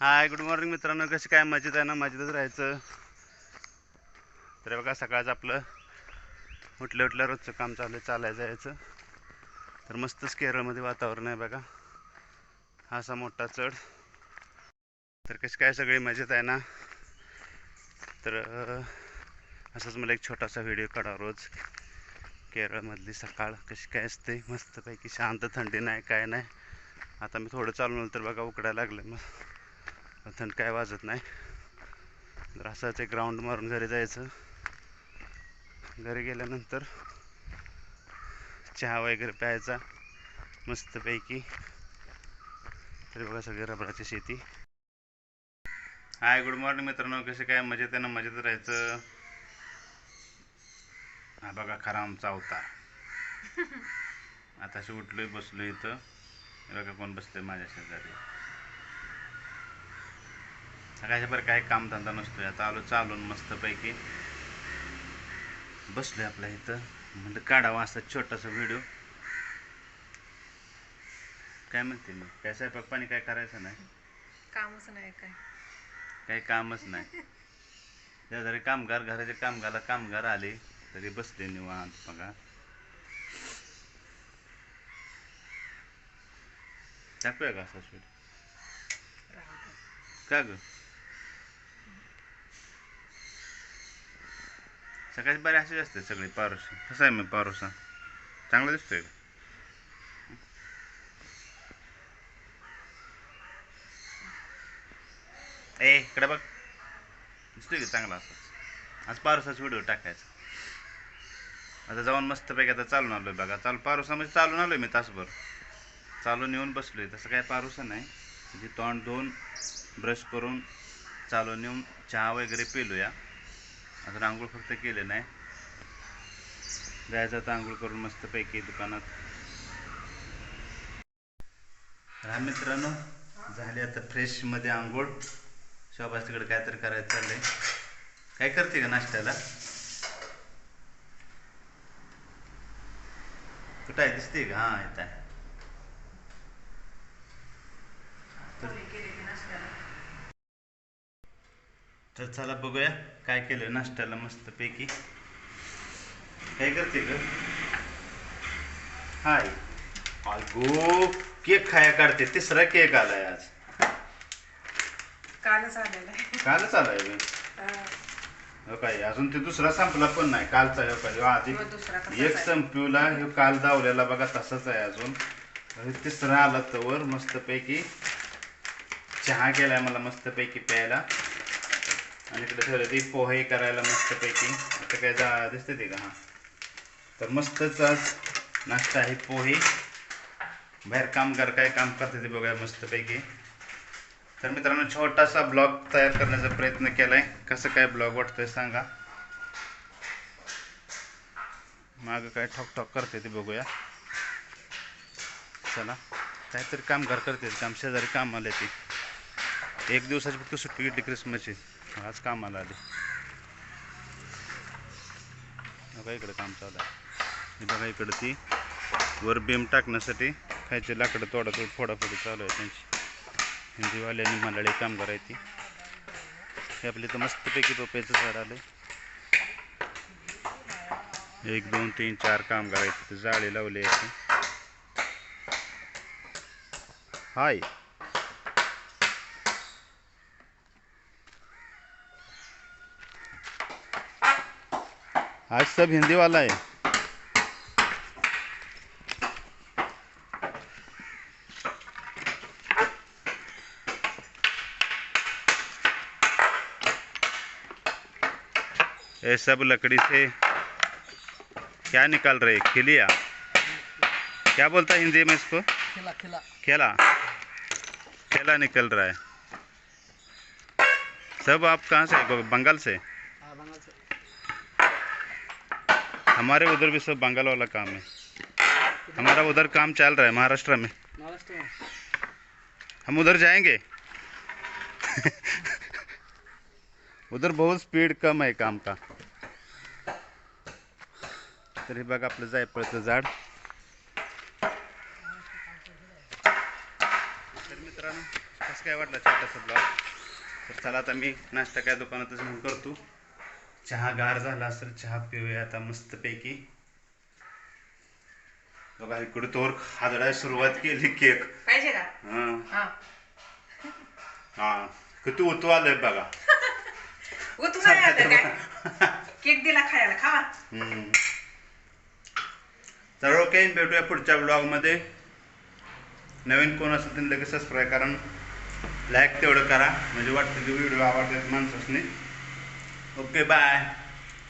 Hi good morning मित्रांनो. कशी काय मजेत आहे ना? मजेतच राहायचं. तर बघा सकाळचं आपलं उठल्या उठल्या रोजचं काम चालू आहे चालायचं जायचं. तर मस्तच केरळमध्ये वातावरण आहे बघा. हा असा मोठा चढ. तर कशी काय सगळी मजेत आहे ना? तर असंच मला एक छोटासा व्हिडिओ काढा रोज. केरळमधली सकाळ कशी काय असते? मस्तपैकी शांत थंडी नाही काय नाही. आता मी थोडं चालून तर बघा उकडायला लागलं मग थंड काय वाजत नाही. तर असंच एक ग्राउंड मारून घरी जायचं. घरी गेल्यानंतर चहा वगैरे प्यायचा मस्तपैकी. तरी बघा सगळी रबराची शेती. हाय गुड मॉर्निंग मित्रांनो. कसे काय? मजेत आहे ना? मजेत राहायचं? हा बघा खरा आमचा अवतार. आताशी उठलोय बसलो इथं. बघा कोण बसले माझ्या शेजारी. सकाळच्या बरं काय कामधंदा नसतोय. आता आलो चालून मस्तपैकी. बसलोय आपल्या इथं. म्हणलं काढावा असा छोटासा व्हिडिओ काय म्हणते मी काय स्वयंपाक पाणी काय करायचं नाही? कामच नाही काय. काही कामच नाही. जरी कामगार घराचे कामगारला कामगार आले तरी बसले निवांत बघा. टाकूया का असा शूट. का ग? सकाळी बरे असेच असते सगळे पारोसा कसं आहे मग पारोसा चांगला दिसतोय का ए इकडे बघ दिसतोय का चांगला असा आज पारोसाचा व्हिडिओ टाकायचा आता जाऊन मस्तपैकी आता चालून आलोय बघा चालू पारोसा म्हणजे चालून आलोय मी तासभर चालून येऊन बसलोय तसं काय पारोसा नाही म्हणजे तोंड धुवून ब्रश करून चालून येऊन चहा वगैरे पिलूया अजून आंघोळ फक्त केले नाही. जायचं तर आंघोळ करून मस्तपैकी दुकानात. हा मित्रांनो झाली आता फ्रेशमध्ये आंघोळ. शोभास तिकडे काहीतरी करायचं चाललंय. काय करते का नाश्त्याला? कुठं आहे? दिसते का? हां येत आहे पोळी केली की नाश्त्याला. तर चला बघूया काय केलं नाश्त्याला मस्तपैकी. काय करते ग? हाय. अगो केक खाया काढते. तिसरा केक आलाय आज. कालच आलेला कालच आलाय ग? हा. काय? अजून ते दुसरा संपला पण नाही. कालचा हो काय आधी. मग दुसरा कसा एक आहे? संपवला हे काल दावलेला बघा तसाच आहे अजून. तिसरा आला तवर मस्तपैकी चहा केलाय मला मस्तपैकी प्यायला. आणि इकडे ठेवलं ती पोहे करायला मस्तपैकी. आता काय जा दिसते ते का? हा. तर मस्तच आज नाश्ता आहे पोहे. बाहेर कामगार काय काम करते ते बघा मस्तपैकी. तर मित्रांनो छोटासा ब्लॉग तयार करण्याचा प्रयत्न केलाय. कसं काय ब्लॉग वाटतोय सांगा. मागं काय ठॉक ठॉक करते ते बघूया. चला. काहीतरी कामगार करते काम शेजारी काम आले ते एक दिवसाची फक्त सुट्टी घेतली क्रिसमसची आज कामाला आले बघा इकडे काम चालू आहे. बघा इकडं ती वर बीम टाकण्यासाठी खायचे लाकडं तोडा तोड फोडाफोडी चालू आहे त्यांची. हिंदीवाल्यांनी मंडळी कामगार आहे ती हे आपले तर मस्तपैकी पपईचं झाड आलं एक दोन तीन चार कामगार आहेत जाळे लावले लावली हाय. आज सब हिंदी वाला है। ये सब लकड़ी से क्या निकाल रहे खिलिया? क्या बोलता है हिंदी में इसको? खिला खिला। खेला? खेला निकल रहा है। सब आप कहाँ से बंगाल से? हाँ बंगाल से। हमारे उधर भी सब बंगाल वाला काम है। हमारा उधर काम चल रहा है महाराष्ट्र में। हम उधर जाएंगे? उधर बहुत स्पीड कम आहे काम का। तरी बघा आपलं जायफळचं झाड। तर मित्रांनो कसं काय वाटलं छोटासा ब्लॉग तर चला आता मी नाश्ता काय दुकानातच करतो. चहा गार झाला असेल चहा पिऊया आता मस्तपैकी. बघा इकडे तोर हादडायला सुरुवात केली केक. पाहिजे का? हां. हा. हां. किती उतू आलंय बघा. व तू काय आता काय? केक दिला खायला खावा. तर ओके भेटूया पुढच्या ब्लॉगमध्ये नवीन कोण असेल त्यांनी लगेच सबस्क्राईब करा लाईक तेवढं करा. म्हणजे वाटतं की व्हिडिओ आवडतात माणसासनी. Okay bye